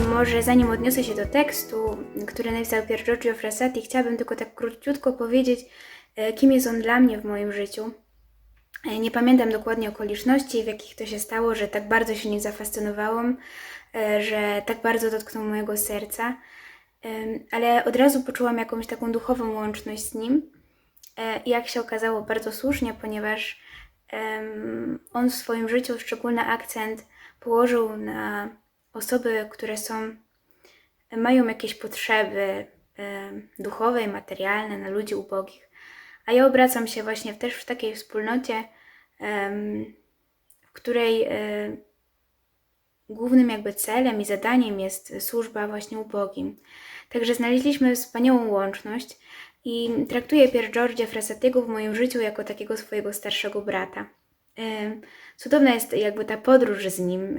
Ale zanim odniosę się do tekstu, który napisał Pier Giorgio Frassati, chciałabym tylko tak króciutko powiedzieć, e, kim jest on dla mnie w moim życiu. E, Nie pamiętam dokładnie okoliczności, w jakich to się stało, że tak bardzo się nim zafascynowałam, e, że tak bardzo dotknął mojego serca, ale od razu poczułam jakąś taką duchową łączność z nim. Jak się okazało, bardzo słusznie, ponieważ on w swoim życiu szczególny akcent położył na osoby, które są, mają jakieś potrzeby em, duchowe i materialne, na ludzi ubogich. A ja obracam się właśnie też w takiej wspólnocie, w której e, głównym jakby celem i zadaniem jest służba właśnie ubogim. Także znaleźliśmy wspaniałą łączność i traktuję Pier Giorgia Frassatiego w moim życiu jako takiego swojego starszego brata. Cudowna jest jakby ta podróż z nim,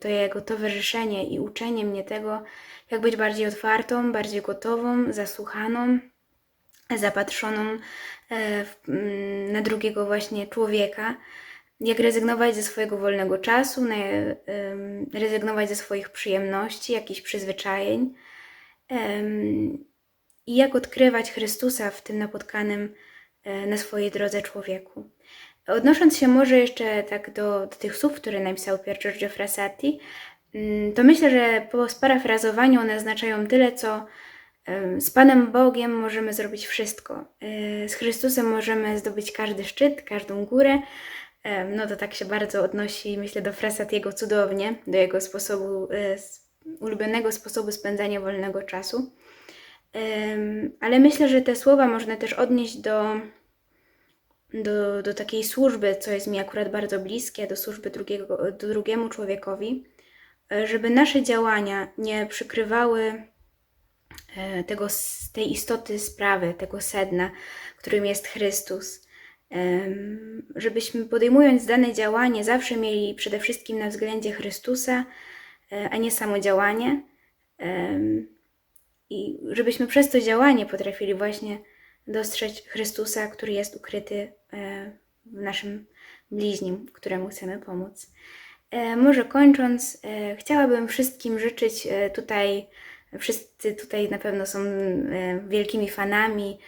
to jego towarzyszenie i uczenie mnie tego, jak być bardziej otwartą, bardziej gotową, zasłuchaną, zapatrzoną e, mm, na drugiego właśnie człowieka, jak rezygnować ze swojego wolnego czasu, rezygnować ze swoich przyjemności, jakichś przyzwyczajeń i jak odkrywać Chrystusa w tym napotkanym e, na swojej drodze człowieku. Odnosząc się może jeszcze tak do, do tych słów, które napisał Pier Giorgio Frassati, mm, to myślę, że po sparafrazowaniu one oznaczają tyle, co z Panem Bogiem możemy zrobić wszystko. E, Z Chrystusem możemy zdobyć każdy szczyt, każdą górę. Em, No to tak się bardzo odnosi, myślę, do Frassatiego cudownie, do jego sposobu, e, ulubionego sposobu spędzania wolnego czasu. Ale myślę, że te słowa można też odnieść do, do, do takiej służby, co jest mi akurat bardzo bliskie, do służby drugiego, do drugiemu człowiekowi, e, żeby nasze działania nie przykrywały e, tego, tej istoty sprawy, tego sedna, którym jest Chrystus. Żebyśmy podejmując dane działanie zawsze mieli przede wszystkim na względzie Chrystusa, e, a nie samo działanie. I żebyśmy przez to działanie potrafili właśnie dostrzec Chrystusa, który jest ukryty e, w naszym bliźnim, któremu chcemy pomóc. E, Może kończąc, e, chciałabym wszystkim życzyć tutaj, wszyscy tutaj na pewno są wielkimi fanami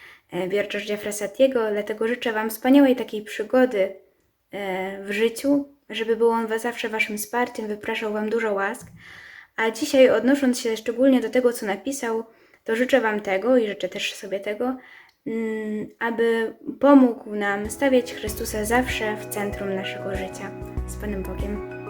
Giorgia Frassatiego, dlatego życzę Wam wspaniałej takiej przygody w życiu, żeby był on zawsze Waszym wsparciem, wypraszał Wam dużo łask. A dzisiaj, odnosząc się szczególnie do tego, co napisał, to życzę Wam tego i życzę też sobie tego, aby pomógł nam stawiać Chrystusa zawsze w centrum naszego życia. Z Panem Bogiem.